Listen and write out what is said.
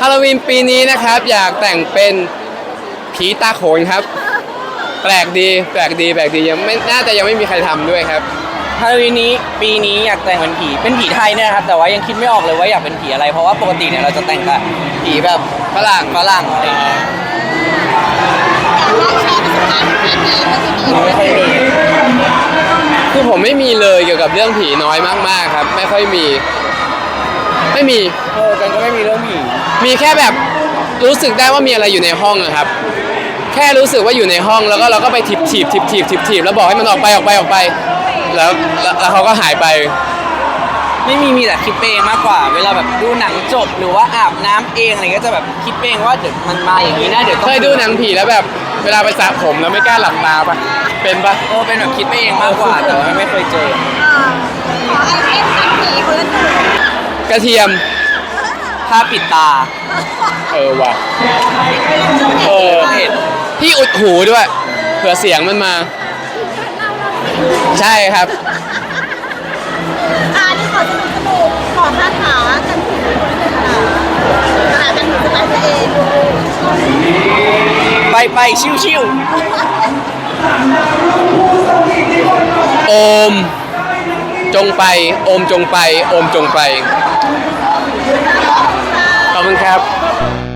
ฮาโลวีนปีนี้นะครับ อยากแต่งเป็นผีตาโขนครับ แปลกดีแปลกดีแปลกดียังไม่น่าจะยังไม่มีใครทำด้วยครับ ฮาโลวีนนี้ปีนี้อยากแต่งเป็นผี เป็นผีไทยเนี่ยนะครับ แต่ว่ายังคิดไม่ออกเลยว่าอยากเป็นผีอะไร เพราะว่าปกติเนี่ยเราจะแต่งแต่ผีแบบฝรั่งฝรั่งอะไรอย่างเงี้ยอยากให้แชร์ประสบการณ์การผีเมื่อกี้ผีไม่ค่อยมีคือผมไม่มีเลยเกี่ยวกับเรื่องผีน้อยมากๆครับ ไม่ค่อยมี ไม่มี เออกันก็ไม่มีเรื่องผี มีแค่แบบรู้สึกได้ว่ามีอะไรอยู่ในห้องนะครับ แค่รู้สึกว่าอยู่ในห้องแล้วก็เราก็ไปถีบถีบถีบถีบถีบถีบแล้วบอกให้มันออกไปออกไปออกไป แล้วแล้วแล้วเขาก็หายไป ไม่มีมีแต่คิดไปเองมากกว่า เวลาแบบดูหนังจบหรือว่าอาบน้ำเองอะไรก็จะแบบคิดไปเองว่าเดี๋ยวมันมาอย่างนี้นะเดี๋ยวต้องเคยดูหนังผีแล้วแบบ เวลาไปสระผมแล้วไม่กล้าหลับตาปะเป็นปะ เออเป็นแบบคิดไปเองมากกว่า แต่ว่าไม่เคยเจอ ขอไอเทมจากผีคนละหนึ่งกระเทียม ผ้าปิดตาเออว่ะเออเห็นที่อุดหูด้วย เผื่อเสียงมันมา ใช่ครับ อ่านี่ขอสนุกสนุกขอคาถากันผีคนละหนึ่งคาถากันผีสบายตัวเองไปไปชิวชิวโอม จงไป โอมจงไป โอมจงไปขอบ คณครับ